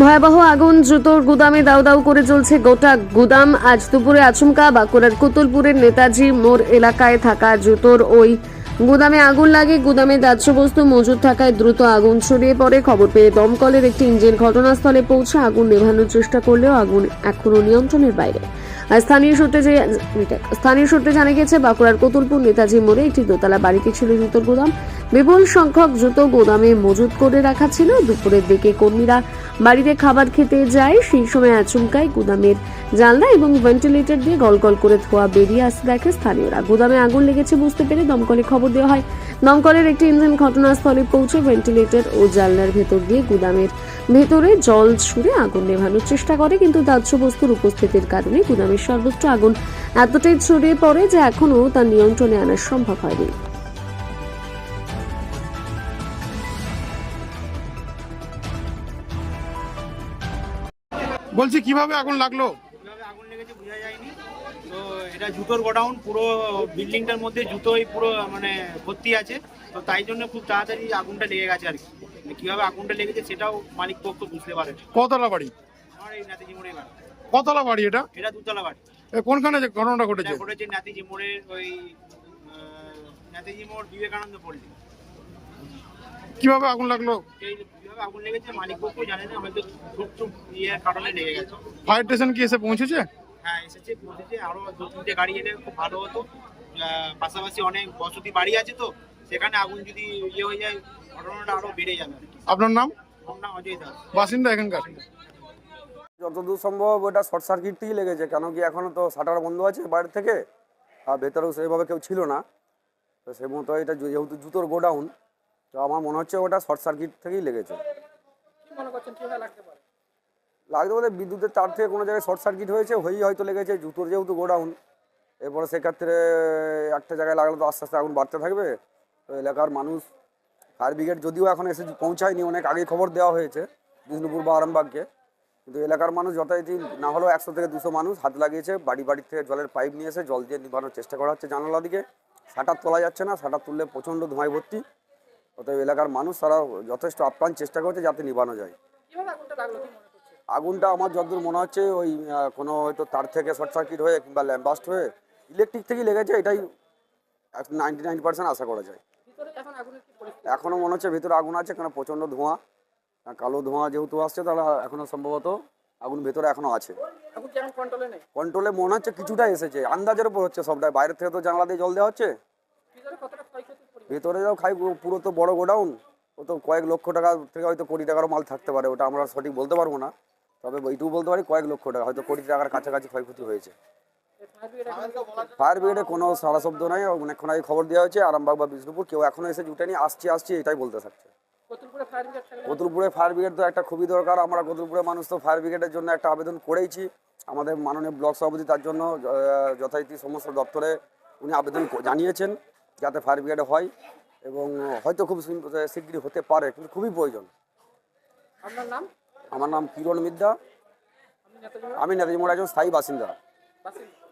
ভয়াবহ আগুন জুতোর গুদামে দাউ দাউ করে জ্বলছে গোটা গুদাম। আজ দুপুরে আচমকা বাঁকুড়ার কুতুলপুরের নেতাজি মোড় এলাকায় থাকা জুতোর ওই গুদামে আগুন লাগে। গুদামে দাহ্যবস্তু মজুদ থাকায় দ্রুত আগুন ছড়িয়ে পড়ে। খবর পেয়ে দমকলের একটি ইঞ্জিন ঘটনাস্থলে পৌঁছে আগুন নেভানোর চেষ্টা করলেও আগুন এখনও নিয়ন্ত্রণের বাইরে। আর স্থানীয় সূত্রে যে স্থানীয় সূত্রে জানা গেছে বাঁকুড়ার কতুলপুর নেতাজি মোড়ে একটি দোতলা বাড়িতে ছিল জুতোর গুদাম। বিপুল সংখ্যক জুতো গোদামে মজুত করে রাখা ছিল। দুপুরের দিকে কর্মীরা বাড়িতে খাবার খেতে যায়, সেই সময় আচমকাই গুদামের জানলা এবং ভেন্টিলেটর দিয়ে গলগল করে ধোয়া বেরিয়ে আসতে দেখে স্থানীয়রা। গুদামে আগুন লেগেছে বুঝতে পেরে দমকলে খবর দেওয়া হয়, দমকলের একটি ইঞ্জিন ঘটনাস্থলে পৌঁছে ভেন্টিলেটর ও জানলার ভেতর দিয়ে গুদামের ভেতরে জল ছুড়ে আগুন নেভানোর চেষ্টা করে, কিন্তু দাহ্য বস্তুর উপস্থিতির কারণে গুদামের সর্বোচ্চ আগুন এতটাই ছড়িয়ে পড়ে যে এখনও তার নিয়ন্ত্রণে আনা সম্ভব হয়নি। বলছি কীভাবে আগুন লাগল? আগুন লেগেছে বোঝা যায়নি। তো এটা জুতোর গোডাউন পুরো বিল্ডিংটার মধ্যে জুতোই পুরো মানে ভর্তি আছে। তো তাই জন্য খুব তাড়াতাড়ি আগুনটা লেগে গেছে আর কি। মানে কীভাবে আগুনটা লেগেছে সেটাও মালিক পক্ষ বুঝতে পারে কতলা বাড়ি? আমার এই নাতিজি মোড়ে বাড়ি। কতলা বাড়ি এটা? এটা দুতলা বাড়ি। কোনখানে যে ঘটনাটা ঘটেছে? ঘটেছে নাতিজি মোড়ের ওই নাতিজি মোড় বিবেকানন্দ পল্লী। কীভাবে আগুন লাগল? ফায়ার স্টেশন কি এসে পৌঁছেছে? হ্যাঁ এসেছে পৌঁছেছে আরও দু তিনটে গাড়ি এলে খুব ভালো হতো। পাশাপাশি অনেক বসতি বাড়ি আছে তো সেখানে আগুন যদি ইয়ে হয়ে যায় ঘটনাটা আরও বেড়ে যাবে। আপনার নাম? বাসিন্দা এখানকার। যতদূর সম্ভব ওটা শর্ট সার্কিট থেকেই লেগেছে কেন কি এখনও তো শাটার বন্ধ আছে বাইরে থেকে আর ভেতরেও সেইভাবে কেউ ছিল না। তো সে মতো এটা যেহেতু জুতোর গোডাউন তো আমার মনে হচ্ছে ওটা শর্ট সার্কিট থেকেই লেগেছে। লাগতে বলতে বিদ্যুতের তার থেকে কোনো জায়গায় শর্ট সার্কিট হয়েছে হয়েই হয়তো লেগেছে জুতোর যেহেতু গোডাউন এরপরে সেক্ষেত্রে একটা জায়গায় লাগলে তো আস্তে আস্তে আগুন বাড়তে থাকবে। তো এলাকার মানুষ ফায়ার ব্রিগেড যদিও এখন এসে পৌঁছায়নি অনেক আগেই খবর দেওয়া হয়েছে বিষ্ণুপুর বা আরামবাগকে। কিন্তু এলাকার মানুষ যথারীতি না হলেও একশো থেকে দুশো মানুষ হাত লাগিয়েছে বাড়ি বাড়ি থেকে জলের পাইপ নিয়ে এসে জল দিয়ে নিভানোর চেষ্টা করা হচ্ছে জানালা দিকে। শাটার তোলা যাচ্ছে না শাটার তুললে প্রচণ্ড ধোঁয়ায় ভর্তি। অতএব এলাকার মানুষ তারা যথেষ্ট আপ্রাণ চেষ্টা করছে যাতে নিভানো যায়। আগুনটা আমার যতদূর মনে হচ্ছে ওই কোনো হয়তো তার থেকে শর্ট সার্কিট হয়ে কিংবা ল্যাম্বাস্ট হয়ে ইলেকট্রিক থেকেই লেগেছে এটাই নাইনটি নাইন পার্সেন্ট আশা করা যায়। এখনও মনে হচ্ছে ভিতরে আগুন আছে কেন প্রচণ্ড ধোঁয়া কালো ধোঁয়া যেহেতু আসছে তাহলে এখনও সম্ভবত আগুন ভেতরে এখনও আছে। কন্ট্রোলে মনে হচ্ছে কিছুটা এসেছে আন্দাজের উপর হচ্ছে সবটাই বাইরে থেকে তো জানলা দিয়ে জল দেওয়া হচ্ছে। ভেতরে যাও খাই পুরো তো বড় গোডাউন। ও তো কয়েক লক্ষ টাকা থেকে হয়তো কোটি টাকারও মাল থাকতে পারে ওটা আমরা সঠিক বলতে পারব না। তবে এইটুকু বলতে পারি কয়েক লক্ষ টাকা হয়তো কোটি টাকার কাছাকাছি ক্ষয়ক্ষতি হয়েছে। ফায়ার ব্রিগেডে কোনো সারা শব্দ নাই অনেকক্ষণ আগে খবর দেওয়া হয়েছে আরামবাগ বা বিষ্ণুপুর কেউ এখনও এসে জুটেনি আসছি আসছি এটাই বলতে থাকছে। কতুলপুরে ফায়ার ব্রিগেড তো একটা খুবই দরকার আমরা কতুলপুরের মানুষ তো ফায়ার ব্রিগেডের জন্য একটা আবেদন করেইছি। আমাদের মাননীয় ব্লক সভাপতি তার জন্য যথারীতি সমস্ত দপ্তরে উনি আবেদন জানিয়েছেন। যাতে ফায়ার ব্রিগেডে হয় এবং হয়তো খুব শীঘ্রই হতে পারে কিন্তু খুবই প্রয়োজন। আপনার নাম? আমার নাম কিরণ মিদ্যা আমি নেতাজি মোড় একজন স্থায়ী বাসিন্দা। বাসিন্দা।